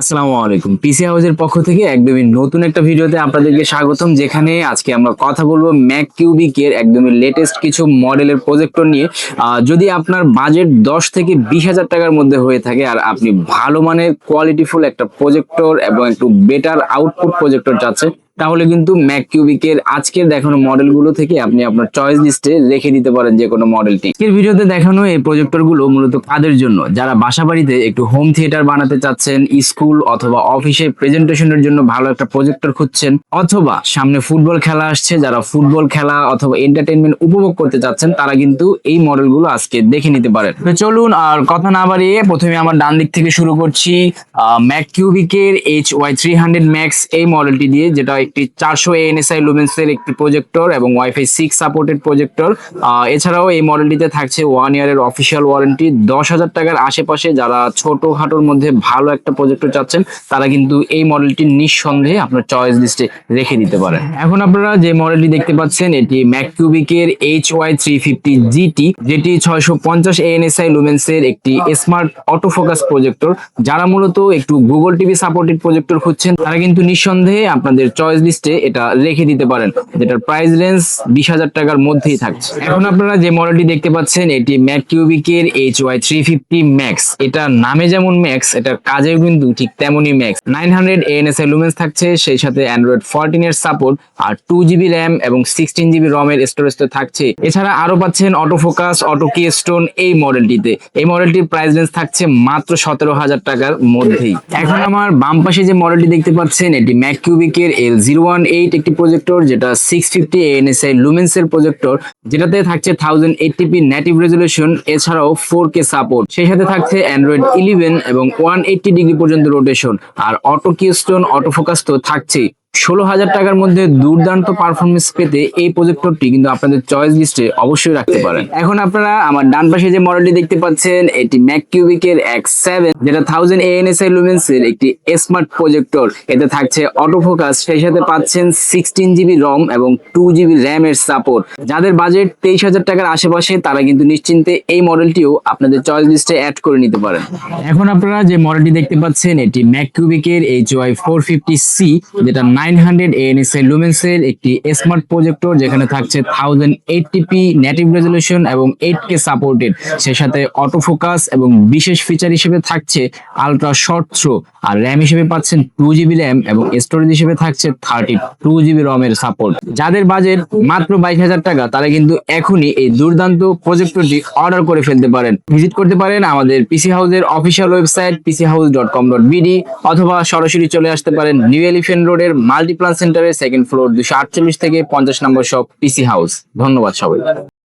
আসসালামু আলাইকুম। পিসি হাউসের পক্ষ থেকে একদমই নতুন একটা ভিডিওতে আপনাদেরকে স্বাগতম, যেখানে আজকে আমরা কথা বলব ম্যাক কিউবিকের একদমই লেটেস্ট কিছু মডেলের প্রজেক্টর নিয়ে। যদি আপনার বাজেট দশ থেকে বিশ হাজার টাকার মধ্যে হয়ে থাকে আর আপনি ভালো মানের কোয়ালিটিফুল একটা প্রজেক্টর এবং একটু বেটার আউটপুট প্রজেক্টর চাচ্ছেন তাহলে কিন্তু ম্যাক কিউবিকের আজকের দেখানো মডেলগুলো থেকে আপনি আপনার চয়েস লিস্টে রেখে দিতে পারেন যে কোনো মডেলটি। আজকের ভিডিওতে দেখানো এই প্রজেক্টরগুলো মূলত কাদের জন্য? যারা বাসা বাড়িতে একটু হোম থিয়েটার বানাতে চাচ্ছেন স্কুল অথবা অফিসে প্রেজেন্টেশনের জন্য ভালো একটা প্রজেক্টর খুঁজছেন, অথবা সামনে ফুটবল খেলা আসছে, যারা ফুটবল খেলা অথবা এন্টারটেনমেন্ট উপভোগ করতে চাচ্ছেন, তারা কিন্তু এই মডেলগুলো আজকে দেখে নিতে পারেন। তো চলুন আর কথা না বাড়িয়ে প্রথমে আমার ডান দিক থেকে শুরু করছি। ম্যাক কিউবিকের H Y three hundred max এই মডেলটি দিয়ে, যেটা একটি চারশো এনএসআই লুমেন্সের একটি প্রজেক্টর এবং ওয়াইফাই সিক্স সাপোর্টেড প্রজেক্টর এছাড়াও এই মডেলটিতে থাকছে ওয়ান ইয়ারের অফিসিয়াল ওয়ারেন্টি দশ হাজার টাকার আশেপাশে যারা ছোট খাটোর মধ্যে ভালো একটা প্রজেক্টর চাচ্ছেন, তারা কিন্তু এই মডেলটি নিঃসন্দেহে আপনার চয়েস লিস্টে রেখে দিতে পারেন। এখন আপনারা যে মডেলটি দেখতে পাচ্ছেন, এটি ম্যাককিউবিকের H Y three fifty GT যেটি ছয়শো পঞ্চাশ এএনএসআই লুমেন্সের একটি স্মার্ট অটোফোকাস প্রজেক্টর যারা মূলত একটু গুগল টিভি সাপোর্টেড প্রজেক্টর খুঁজছেন, তারা কিন্তু নিঃসন্দেহে আপনাদের চয়েস লিস্টে এটা রেখে দিতে পারেন। যেটার প্রাইস রেঞ্জ বিশ হাজার টাকার মধ্যেই থাকছে। এখন আপনারা যে মডেলটি দেখতে পাচ্ছেন, এটি Mac কিউবিকের H Y three fifty max এটা নামে যেমন ম্যাক্স এটার কাজেও কিন্তু ঠিক তেমনই max nine hundred ANSI lumens থাকছে, সেই সাথে অ্যান্ড্রয়েড ফোরটিন এর সাপোর্ট আর টু জিবি র্যাম এবং সিক্সটিন জিবি রম এর স্টোরেজ তো থাকছে। এছাড়া আরও পাচ্ছেন auto focus auto keystone এই মডেলটিতে এই মডেলটির প্রাইস রেঞ্জ থাকছে মাত্র সতেরো হাজার টাকার মধ্যেই। এখন আমার বাম পাশে যে মডেলটি দেখতে পাচ্ছেন, এটি ম্যাক কিউবিকের এল জিরো ওয়ান এইট একটি প্রজেক্টর যেটা সিক্স ফিফটি এনএসআই লুমেন্স এর প্রজেক্টর যেটাতে থাকছে থাউজেন্ড এইটটিপি নেটিভ রেজলিউশন এছাড়াও ফোর কে সাপোর্ট সেই সাথে থাকছে অ্যান্ড্রয়েড ইলেভেন এবং ওয়ান এইটটি ডিগ্রি পর্যন্ত রোটেশন আর অটো কিস্টোন অটো ফোকাস তো থাকছেই। ষোলো হাজার টাকার মধ্যে দুর্দান্ত পারফরমেন্স পেতে এই প্রজেক্টরটি কিন্তু আপনাদের চয়েস লিস্টে অবশ্যই রাখতে পারেন। এখন আপনারা আমার ডান পাশে যে মডেলটি দেখতে পাচ্ছেন, এটি ম্যাক কিউবিকের এক্স সেভেন যেটা থাউজেন্ড এএনএসআই লুমেন্স এর একটি স্মার্ট প্রজেক্টর এতে থাকছে অটো ফোকাস সেই সাথে পাচ্ছেন সিক্সটিন জিবি রম এবং টু জিবি র্যাম এর সাপোর্ট যাদের বাজেট তেইশ হাজার টাকার আশেপাশে, তারা কিন্তু নিশ্চিন্তে এই মডেলটিও আপনাদের চয়েস লিস্টে অ্যাড করে নিতে পারেন। এখন আপনারা যে মডেলটি দেখতে পাচ্ছেন, এটি Mac কিউবিকের H Y four fifty C যেটা নাইন হান্ড্রেড এএনএসআই লুমেন্সের একটি স্মার্ট প্রজেক্টর যেখানে থাকছে থাউজেন্ড এইটটিপি নেটিভ রেজলিউশন এবং এইট কে সাপোর্টেড সেই সাথে অটো ফোকাস এবং বিশেষ ফিচার হিসেবে থাকছে আলট্রা শর্ট থ্রো আর র্যাম হিসেবে পাচ্ছেন টু জিবি র্যাম এবং স্টোরেজ হিসেবে থাকছে থার্টি টু জিবি রমের সাপোর্ট যাদের বাজেট মাত্র বাইশ হাজার টাকা, তারা কিন্তু এখনই এই দুর্দান্ত প্রজেক্টরটি অর্ডার করে ফেলতে পারেন। ভিজিট করতে পারেন আমাদের পিসি হাউসের official website PC house dot com dot BD অথবা সরাসরি চলে আসতে পারেন নিউ এলিফেন্ট রোডের মাল্টিপ্লান সেন্টারের সেকেন্ড ফ্লোর দুশো আটচল্লিশ থেকে পঞ্চাশ নম্বর শপ পিসি হাউস ধন্যবাদ সবাই